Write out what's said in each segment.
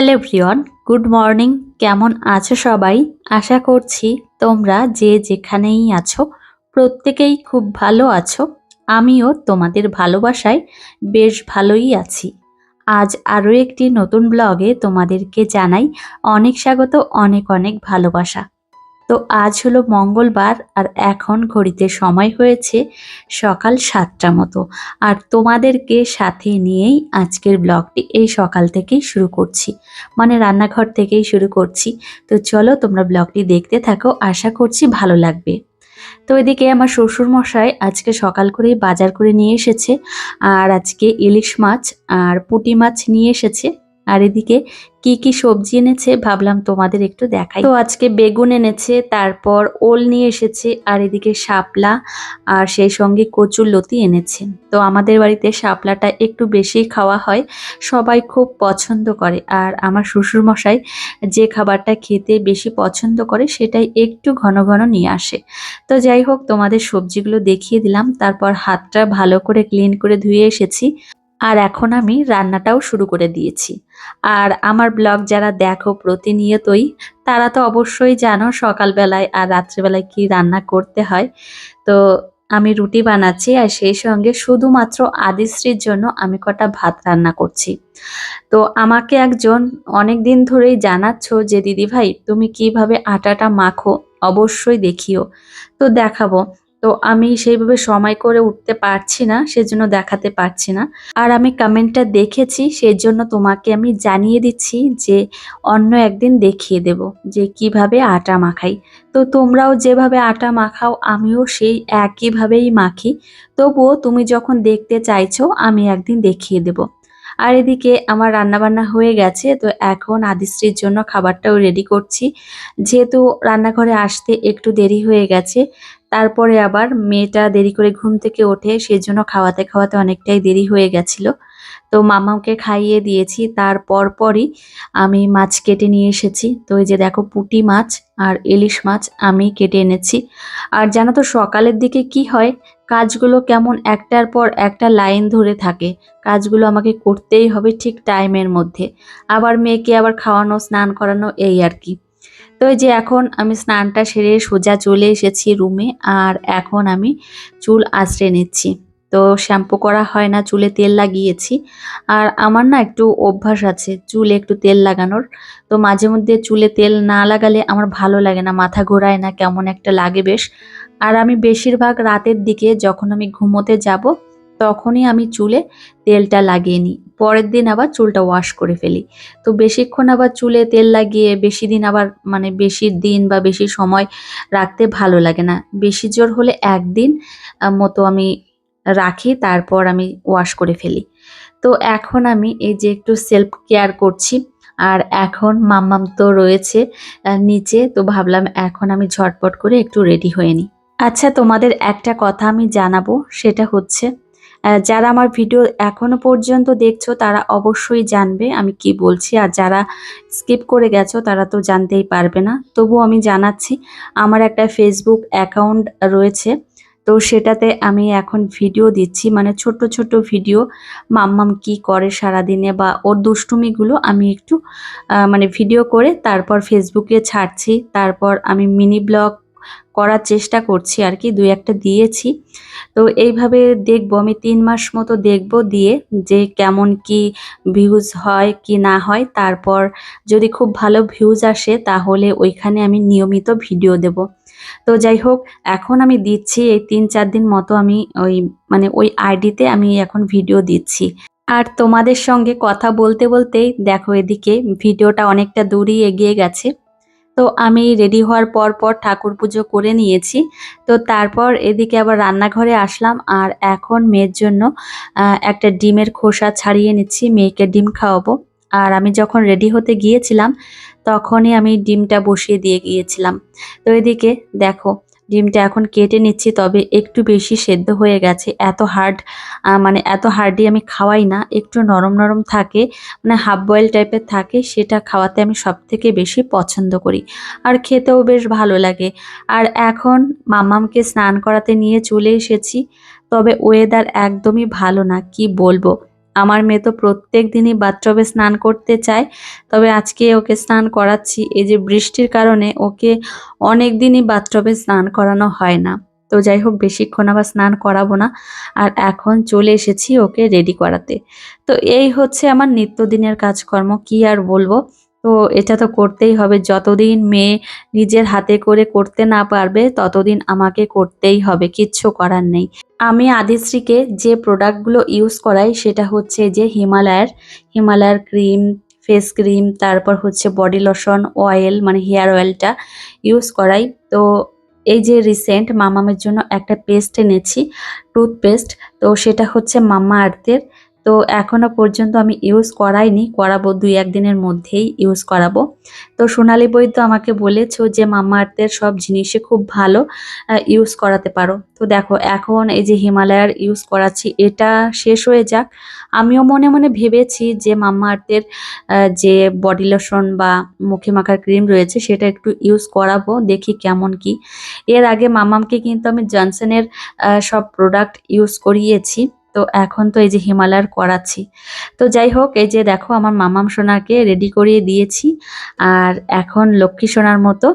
Hello ভ্রিয়ন good morning. কেমন আছো সবাই? আশা করছি তোমরা যে যেখানেই আছো, প্রত্যেকেই খুব ভালো আছো। আমিও তোমাদের ভালোবাসায় বেশ ভালোই আছি। আজ আরও একটি নতুন ব্লগে তোমাদেরকে জানাই অনেক স্বাগত, অনেক অনেক ভালোবাসা। তো আজ হলো মঙ্গলবার আর এখন ঘড়িতে সময় হয়েছে সকাল সাতটা মতো। আর তোমাদেরকে সাথে নিয়েই আজকের ব্লগটি এই সকাল থেকেই শুরু করছি। মানে রান্নাঘর থেকেই শুরু করছি। তো চলো তোমরা ব্লগটি দেখতে থাকো, আশা করছি ভালো লাগবে। তো এদিকে আমার শ্বশুর মশাই আজকে সকাল করেই বাজার করে নিয়ে এসেছে। আর আজকে ইলিশ মাছ আর পুঁটি মাছ নিয়ে এসেছে। আর এদিকে কি কি সবজি এনেছে ভাবলাম তোমাদের একটু দেখাই। তো আজকে বেগুন এনেছে, তারপর ওল নিয়ে এসেছে, আর এদিকে শাপলা, আর সেই সঙ্গে কচুর লতি এনেছে। তো আমাদের বাড়িতে শাপলাটা একটু বেশি খাওয়া হয়, সবাই খুব পছন্দ করে। আর আমার শ্বশুর মশাই যে খাবারটা খেতে বেশি পছন্দ করে, সেটাই একটু ঘন ঘন নিয়ে আসে। তো যাই হোক, তোমাদের সবজিগুলো দেখিয়ে দিলাম, তারপর হাতটা ভালো করে ক্লিন করে ধুয়ে এসেছি। আর এখন আমি রান্নাটাও শুরু করে দিয়েছি। আর আমার ব্লগ যারা দেখো প্রতিনিয়তই, তারা তো অবশ্যই জানো সকালবেলায় আর রাত্রেবেলায় কি রান্না করতে হয়। তো আমি রুটি বানাচ্ছি আর সেই সঙ্গে শুধুমাত্র আদিশ্রীর জন্য আমি কটা ভাত রান্না করছি। তো আমাকে একজন অনেক দিন ধরেই জানাচ্ছ যে দিদি ভাই তুমি কীভাবে আটাটা মাখো? অবশ্যই দেখিও। তো দেখাবো। তো আমি সেইভাবে সময় করে উঠতে পারছি না, সেজন্য দেখাতে পারছি না। আর আমি কমেন্টটা দেখেছি সেই জন্য তোমাকে আমি জানিয়ে দিচ্ছি যে অন্য একদিন দেখিয়ে দেব যে কীভাবে আটা মাখাই। তো তোমরাও যেভাবে আটা মাখাও, আমিও সেই একইভাবেই মাখি। তবুও তুমি যখন দেখতে চাইছো, আমি একদিন দেখিয়ে দেব। আর এদিকে আমার রান্নাবান্না হয়ে গেছে, তো এখন আদিশ্রীর জন্য খাবারটাও রেডি করছি। যেহেতু রান্নাঘরে আসতে একটু দেরি হয়ে গেছে, তারপরে আবার মেয়েটা দেরি করে ঘুম থেকে ওঠে, সেজন্য খাওয়াতে খাওয়াতে অনেকটাই দেরি হয়ে গেছিল। তো মামাকে খাইয়ে দিয়েছি তারপর পরই আমি মাছ কেটে নিয়ে এসেছি। তো এই যে দেখো পুঁটি মাছ আর ইলিশ মাছ আমি কেটে এনেছি। আর জানো তো সকালের দিকে কি হয়? কাজগুলো কেমন একটার পর একটা লাইন ধরে থাকে। কাজগুলো আমাকে করতেই হবে ঠিক টাইমের মধ্যে। আবার মেয়েকে আবার খাওয়ানো, স্নান করানো এই আর কি। তো যে এখন আমি স্নানটা সেরে সোজা চলে এসেছি রুমে আর এখন আমি চুল আঁচড়ে নিচ্ছি। তো শ্যাম্পু করা হয় না, চুলে তেল লাগিয়েছি। আর আমার না একটু অভ্যাস আছে চুলে একটু তেল লাগানোর। তো মাঝে মধ্যে চুলে তেল না লাগালে আমার ভালো লাগে না, মাথা ঘোরায় না, কেমন একটা লাগে বেশ। আর আমি বেশিরভাগ রাতের দিকে যখন আমি ঘুমোতে যাব, তখনই আমি চুলে তেলটা লাগিয়ে নিই। পরের দিন আবার চুলটা ওয়াশ করে ফেলি। তো বেশিক্ষণ আবার চুলে তেল লাগিয়ে বেশি দিন আবার মানে বেশি দিন বা বেশি সময় রাখতে ভালো লাগে না। বেশি জোর হলে একদিন মতো আমি রাখি, তারপর আমি ওয়াশ করে ফেলি। তো এখন আমি এই যে একটু সেলফ কেয়ার করছি, আর এখন মাম্মাম তো রয়েছে নিচে, তো ভাবলাম এখন আমি ঝটপট করে একটু রেডি হয়ে নিই। আচ্ছা তোমাদের একটা কথা আমি জানাব, সেটা হচ্ছে যারা আমার ভিডিও এখনও পর্যন্ত দেখছ, তারা অবশ্যই জানবে আমি কি বলছি। আর যারা স্কিপ করে গেছো, তারা তো জানতেই পারবে না। তবু আমি জানাচ্ছি, আমার একটা ফেসবুক অ্যাকাউন্ট রয়েছে, তো সেটাতে আমি এখন ভিডিও দিচ্ছি। মানে ছোট্ট ছোট্ট ভিডিও, মাম্মাম কি করে সারাদিনে বা ওর দুষ্টুমিগুলো আমি একটু মানে ভিডিও করে, তারপর ফেসবুকে ছাড়ছি, তারপর আমি মিনি ব্লগ করার চেষ্টা করছি আর কি, দুই একটা দিয়েছি। তো এইভাবে দেখব, আমি তিন মাস মতো দেখব দিয়ে যে কেমন কি ভিউজ হয় কি না হয়। তারপর যদি খুব ভালো ভিউজ আসে তাহলে ওইখানে আমি নিয়মিত ভিডিও দেব। তো যাই হোক, এখন আমি দিচ্ছি, এই তিন চার দিন মতো আমি ওই মানে ওই আইডিতে আমি এখন ভিডিও দিচ্ছি। আর তোমাদের সঙ্গে কথা বলতে বলতেই দেখো এদিকে ভিডিওটা অনেকটা দূরই এগিয়ে গেছে। তো আমি রেডি হওয়ার পর পর ঠাকুর পুজো করে নিয়েছি। তো তারপর এদিকে আবার রান্নাঘরে আসলাম আর এখন মেয়ের জন্য একটা ডিমের খোসা ছাড়িয়ে নিচ্ছি, মেয়েকে ডিম খাওয়াবো। আর আমি যখন রেডি হতে গিয়েছিলাম, তখনই আমি ডিমটা বসিয়ে দিয়ে গিয়েছিলাম। তো এদিকে দেখো ডিমটা এখন কেটে নিচ্ছি, তবে একটু বেশি সেদ্ধ হয়ে গেছে। এত হার্ড মানে এত হার্ডই আমি খাওয়াই না। একটু নরম নরম থাকে মানে হাফ বয়েল টাইপের থাকে, সেটা খাওয়াতে আমি সব থেকে বেশি পছন্দ করি। আর খেতেও বেশ ভালো লাগে। আর এখন মামামকে স্নান করাতে নিয়ে চলে এসেছি, তবে ওয়েদার একদমই ভালো না, কি বলব? আমার মেয়ে তো প্রত্যেক দিনই বাথটবে স্নান করতে চায়, তবে আজকে ওকে স্নান করাচ্ছি। এই যে বৃষ্টির কারণে ওকে অনেক দিনই বাথটবে স্নান করানো হয় না। তো যাই হোক, বেশিক্ষণ আবার স্নান করাবো না। আর এখন চলে এসেছি ওকে রেডি করাতে। তো এই হচ্ছে আমার নিত্যদিনের কাজকর্ম, কি আর বলব? তো এটা তো করতেই হবে। যতদিন মেয়ে নিজের হাতে করে করতে না পারবে, ততদিন আমাকে করতেই হবে। কিচ্ছু করার নেই। আমি আদিশ্রীকে যে প্রোডাক্টগুলো ইউজ করাই, সেটা হচ্ছে যে হিমালয়ের, হিমালয়ার ক্রিম ফেস ক্রিম তারপর হচ্ছে বডি লোশন অয়েল মানে হেয়ার অয়েলটা ইউজ করাই। তো এই যে রিসেন্ট মামামের জন্য একটা পেস্ট এনেছি টুথপেস্ট তো সেটা হচ্ছে মামা আর্থের। তো এখনও পর্যন্ত আমি ইউজ করাইনি, করাবো দুই একদিনের মধ্যেই ইউজ করাবো। তো সোনালী বৈদ্য আমাকে বলেছ যে মামা আর্থের সব জিনিসে খুব ভালো ইউজ করাতে পারো। তো দেখো, এখন এই যে হিমালয়ার ইউজ করাচ্ছি, এটা শেষ হয়ে যাক। আমিও মনে মনে ভেবেছি যে মামা আর্থের যে বডি লোশন বা মুখে মাখার ক্রিম রয়েছে, সেটা একটু ইউজ করাবো, দেখি কেমন কি। এর আগে মামামকে কিন্তু আমি জনসনের সব প্রোডাক্ট ইউজ করিয়েছি। তো এখন তো এই যে হিমালয়ার করাচ্ছি। তো যাই হোক, এই যে দেখো আমার মামাম সোনাকে রেডি করিয়ে দিয়েছি। আর এখন লক্ষ্মী সোনার মতো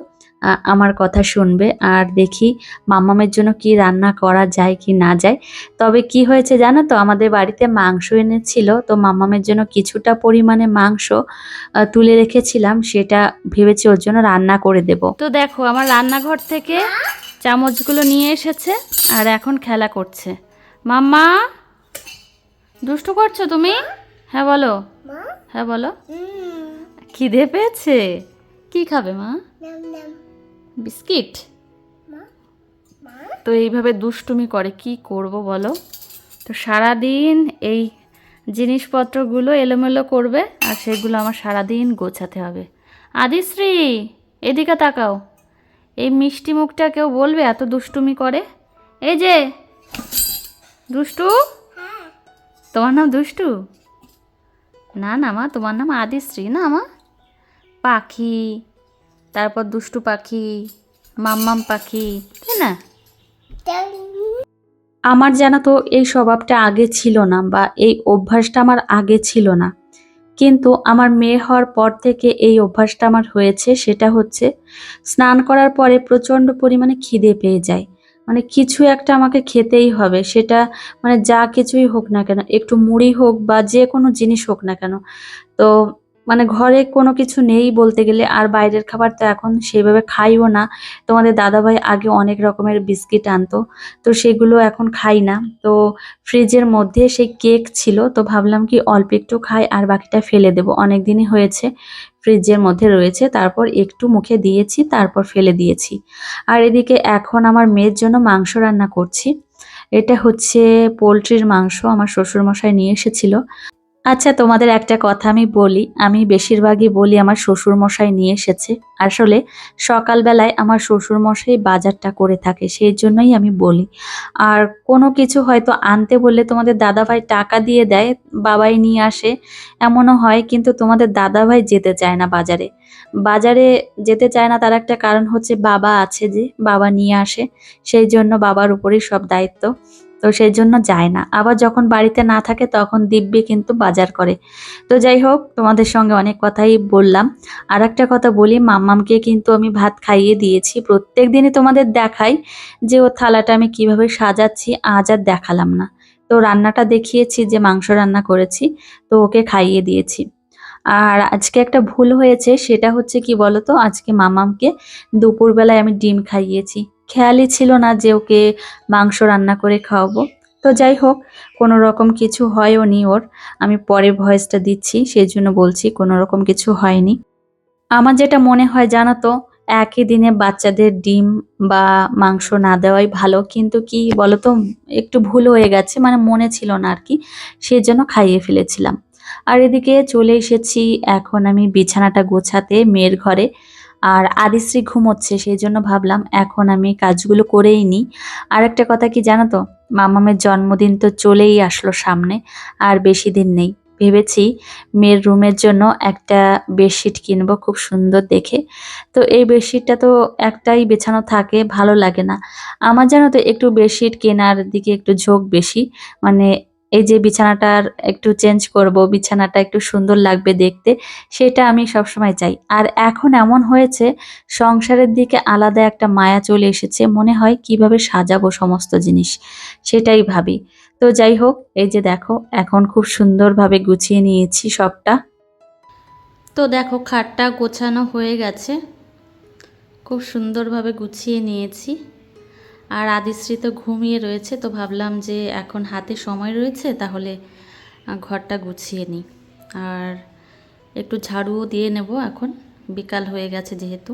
আমার কথা শুনবে। আর দেখি মামামের জন্য কি রান্না করা যায় কি না যায়। তবে কি হয়েছে জানো তো, আমাদের বাড়িতে মাংস এনেছিল, তো মামামের জন্য কিছুটা পরিমাণে মাংস তুলে রেখেছিলাম। সেটা ভেবেছি ওর জন্য রান্না করে দেব। তো দেখো আমার রান্নাঘর থেকে চামচগুলো নিয়ে এসেছে, আর এখন খেলা করছে। মাম্মা! দুষ্টু করছ তুমি? হ্যাঁ বলো। হ্যাঁ বলো। খিদে পেয়েছে? কি খাবে মা? বিস্কিট? তো এইভাবে দুষ্টুমি করে কি করব বলো? তো সারাদিন এই জিনিসপত্রগুলো এলোমেলো করবে আর সেগুলো আমার সারাদিন গোছাতে হবে। আদিশ্রী এদিকে তাকাও। এই মিষ্টি মুখটা কেউ বলবে এত দুষ্টুমি করে? এই যে দুষ্টু। তোমার নাম দুষ্টু? না না মা, তোমার নাম আদিশ্রী। না মা? পাখি, তারপর দুষ্টু পাখি, মাম্মাম পাখি, তাই না? আমার জানা তো এই স্বভাবটা আগে ছিল না বা এই অভ্যাসটা আমার আগে ছিল না। কিন্তু আমার মেয়ে হওয়ার পর থেকে এই অভ্যাসটা আমার হয়েছে, সেটা হচ্ছে স্নান করার পরে প্রচণ্ড পরিমাণে খিদে পেয়ে যায়। মানে কিছু একটা আমাকে খেতেই হবে। সেটা মানে যা কিছুই হোক না কেন, একটু মুড়ি হোক বা যে কোনো জিনিস হোক না কেন। তো মানে ঘরে কোনো কিছু নেই বলতে গেলে, আর বাইরের খাবার তো এখন সেভাবে খাইও না। তোমাদের দাদাভাই আগে অনেক রকমের বিস্কিট আনতো, তো সেগুলো এখন খাই না। তো ফ্রিজের মধ্যে সেই কেক ছিল, তো ভাবলাম কি অল্প একটু খাই আর বাকিটা ফেলে দেবো। অনেক দিনই হয়েছে। ফ্রিজের মধ্যে রয়েছে, তারপর একটু মুখে দিয়েছি, তারপর ফেলে দিয়েছি। আর এদিকে এখন আমার মেয়ের জন্য মাংস রান্না করছি। এটা হচ্ছে পোলট্রির মাংস, আমার শ্বশুরমশাই নিয়ে এসেছিল। আচ্ছা তোমাদের একটা কথা আমি বলি। আমি বেশিরভাগই বলি আমার শ্বশুর মশাই নিয়ে এসেছে। আসলে সকালবেলায় আমার শ্বশুর মশাই বাজারটা করে থাকে, সেই জন্যই আমি বলি। আর কোনো কিছু হয়তো আনতে বললে তোমাদের দাদাভাই টাকা দিয়ে দেয়, বাবাই নিয়ে আসে, এমনও হয়, কিন্তু তোমাদের দাদাভাই যেতে চায় না বাজারে। বাজারে যেতে চায় না, তার একটা কারণ হচ্ছে বাবা আছে যে, বাবা নিয়ে আসে, সেই জন্য বাবার উপরেই সব দায়িত্ব। তো সেই জন্য যায় না। আবার যখন বাড়িতে না থাকে তখন দিব্যি কিন্তু বাজার করে। তো যাই হোক, তোমাদের সঙ্গে অনেক কথাই বললাম। আর একটা কথা বলি, মাম্মামকে কিন্তু আমি ভাত খাইয়ে দিয়েছি। প্রত্যেক দিনই তোমাদের দেখাই যে ও থালাটা আমি কীভাবে সাজাচ্ছি, আজ আর দেখালাম না। তো রান্নাটা দেখিয়েছি যে মাংস রান্না করেছি, তো ওকে খাইয়ে দিয়েছি। আর আজকে একটা ভুল হয়েছে, সেটা হচ্ছে কি বলতো, আজকে মামামকে দুপুরবেলায় আমি ডিম খাইয়েছি। খেয়ালই ছিল না যে ওকে মাংস রান্না করে খাওয়াবো। তো যাই হোক, কোনো রকম কিছু হয়ও নি ওর। আমি পরে ভয়েসটা দিচ্ছি সেই জন্য বলছি কোনো রকম কিছু হয়নি। আমার যেটা মনে হয় জানো তো, একই দিনে বাচ্চাদের ডিম বা মাংস না দেওয়াই ভালো। কিন্তু কি বলতো, একটু ভুল হয়ে গেছে মানে মনে ছিল না আর কি সেই জন্য খাইয়ে ফেলেছিলাম। আর এদিকে চলে এসেছি, এখন আমি বিছানাটা গোছাতে মেয়ের ঘরে। আর আদিশ্রী ঘুমোচ্ছে সেই জন্য ভাবলাম এখন আমি কাজগুলো করেই নিই। আর একটা কথা কি জানো তো? মামামের জন্মদিন তো চলেই আসলো সামনে, আর বেশি দিন নেই। ভেবেছি মেয়ের রুমের জন্য একটা বেডশিট কিনবো খুব সুন্দর দেখে। তো এই বেডশিটটা তো একটাই বেছানো থাকে, ভালো লাগে না। আমার জানো তো একটু বেডশিট কেনার দিকে একটু ঝোঁক বেশি মানে এই যে বিছানাটার একটু চেঞ্জ করব, বিছানাটা একটু সুন্দর লাগবে দেখতে, সেটা আমি সবসময় চাই। আর এখন এমন হয়েছে, সংসারের দিকে আলাদা একটা মায়া চলে এসেছে, মনে হয় কীভাবে সাজাবো সমস্ত জিনিস, সেটাই ভাবি। তো যাই হোক, এই যে দেখো, এখন খুব সুন্দরভাবে গুছিয়ে নিয়েছি সবটা। তো দেখো, খাটটা গোছানো হয়ে গেছে। খুব সুন্দরভাবে গুছিয়ে নিয়েছি। আর আদিশ্রী তো ঘুমিয়ে রয়েছে, তো ভাবলাম যে এখন হাতে সময় রয়েছে, তাহলে ঘরটা গুছিয়ে নিই। আর একটু ঝাড়ুও দিয়ে নেব এখন, বিকাল হয়ে গেছে যেহেতু।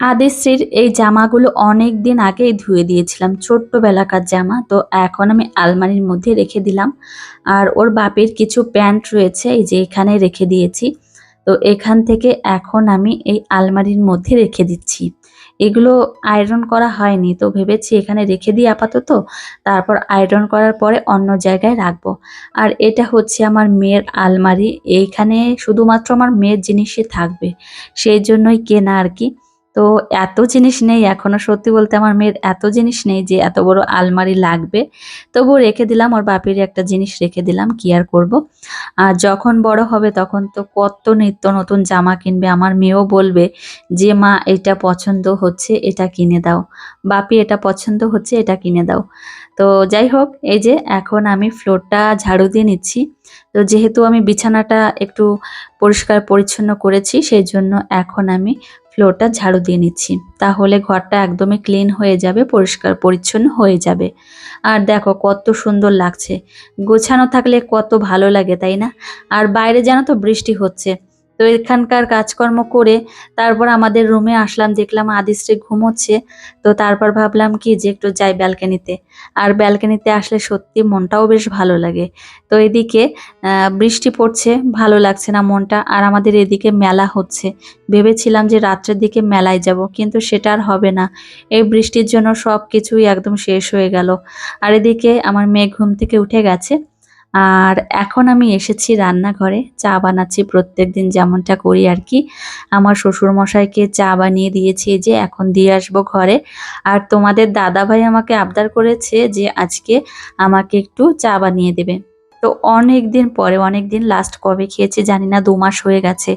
আদিশ্রীর এই জামাগুলো অনেক দিন আগেই ধুয়ে দিয়েছিলাম, ছোট্টবেলাকার জামা, তো এখন আমি আলমারির মধ্যে রেখে দিলাম। আর ওর বাপের কিছু প্যান্ট রয়েছে, এই যে এখানে রেখে দিয়েছি। তো এখান থেকে এখন আমি এই আলমারির মধ্যে রেখে দিচ্ছি। এগুলো আয়রন করা হয়নি, তো ভেবেছি এখানে রেখে দিই আপাতত। তারপর আয়রন করার পরে অন্য জায়গায় রাখব। আর এটা হচ্ছে আমার মেয়ের আলমারি। এইখানে শুধুমাত্র আমার মেয়ের জিনিসই থাকবে। সেই জন্যই কেনা আর কি। তো এত জিনিস নেই, এখনও সত্যি বলতে আমার মেয়ের এত জিনিস নেই যে এত বড় আলমারি লাগবে। তবুও রেখে দিলাম, ওর বাপের একটা জিনিস রেখে দিলাম, কি আর করব? আর যখন বড় হবে তখন তো কত নিত্য নতুন জামা কিনবে, আমার মেয়েও বলবে যে, মা, এটা পছন্দ হচ্ছে, এটা কিনে দাও। বাপি, এটা পছন্দ হচ্ছে, এটা কিনে দাও। তো যাই হোক, এই যে এখন আমি ফ্লোরটা ঝাড়ু দিয়ে নিচ্ছি। তো যেহেতু আমি বিছানাটা একটু পরিষ্কার পরিচ্ছন্ন করেছি, সেই জন্য এখন আমি ফ্লোরটা ঝাড়ু দিয়ে নিচ্ছি। তাহলে ঘরটা একদমই ক্লিন হয়ে যাবে, পরিষ্কার, পরিচ্ছন্ন হয়ে যাবে। আর দেখো কত সুন্দর লাগছে। গোছানো থাকলে কত ভালো লাগে, তাই না? আর বাইরে জানো তো বৃষ্টি হচ্ছে। তো এখানকার কাজকর্ম করে তারপর আমাদের রুমে আসলাম, দেখলাম আদিশ্রী ঘুমোচ্ছে। তো তারপর ভাবলাম কি যে একটু যাই ব্যালকানিতে আর ব্যালকানিতে আসলে সত্যি মনটাও বেশ ভালো লাগে। তো এদিকে বৃষ্টি পড়ছে, ভালো লাগছে না মনটা। আর আমাদের এদিকে মেলা হচ্ছে। ভেবেছিলাম যে রাত্রের দিকে মেলায় যাব, কিন্তু সেটা আর হবে না। এই বৃষ্টির জন্য সব কিছুই একদম শেষ হয়ে গেল। আর এদিকে আমার মেয়ে ঘুম থেকে উঠে গেছে। আর এখন আমি এসেছি রান্নাঘরে, চা বানাচ্ছি প্রত্যেক দিন যেমনটা করি আর কি। আমার শ্বশুর মশাইকে চা বানিয়ে দিয়েছি যে, এখন দিয়ে আসব ঘরে। আর তোমাদের দাদাভাই আমাকে আবদার করেছে যে আজকে আমাকে একটু চা বানিয়ে দেবে। তো অনেক দিন পরে অনেক দিন লাস্ট কবে খেয়েছি জানি না দু মাস হয়ে গেছে।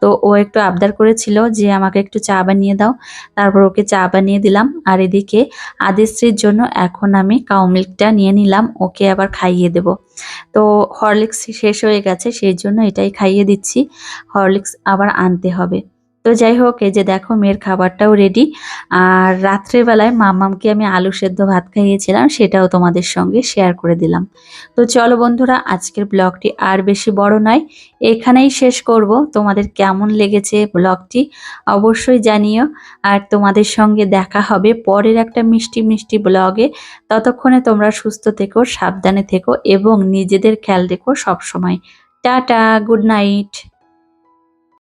তো ও একটু আবদার করেছিল যে আমাকে একটু চা বানিয়ে দাও। তারপর ওকে চা বানিয়ে দিলাম। আর এদিকে আদিশ্রীর জন্য এখন আমি কাউ মিল্কটা নিয়ে নিলাম, ওকে আবার খাইয়ে দেব। তো হরলিক্স শেষ হয়ে গেছে, সেই জন্য এটাই খাইয়ে দিচ্ছি। হরলিক্স আবার আনতে হবে। তো যাই হোক, এই যে দেখো মেয়ের খাবারটাও রেডি আর রাত্রেবেলায় মামামকে আমি আলু সেদ্ধ ভাত খাইয়েছিলাম, সেটাও তোমাদের সঙ্গে শেয়ার করে দিলাম। তো চলো বন্ধুরা, আজকের ব্লগটি আর বেশি বড় নয়, এখানেই শেষ করব। তোমাদের কেমন লেগেছে ব্লগটি অবশ্যই জানিও। আর তোমাদের সঙ্গে দেখা হবে পরের একটা মিষ্টি মিষ্টি ব্লগে ততক্ষণে তোমরা সুস্থ থেকো, সাবধানে থেকো এবং নিজেদের খেয়াল রেখো সবসময়। Tata good night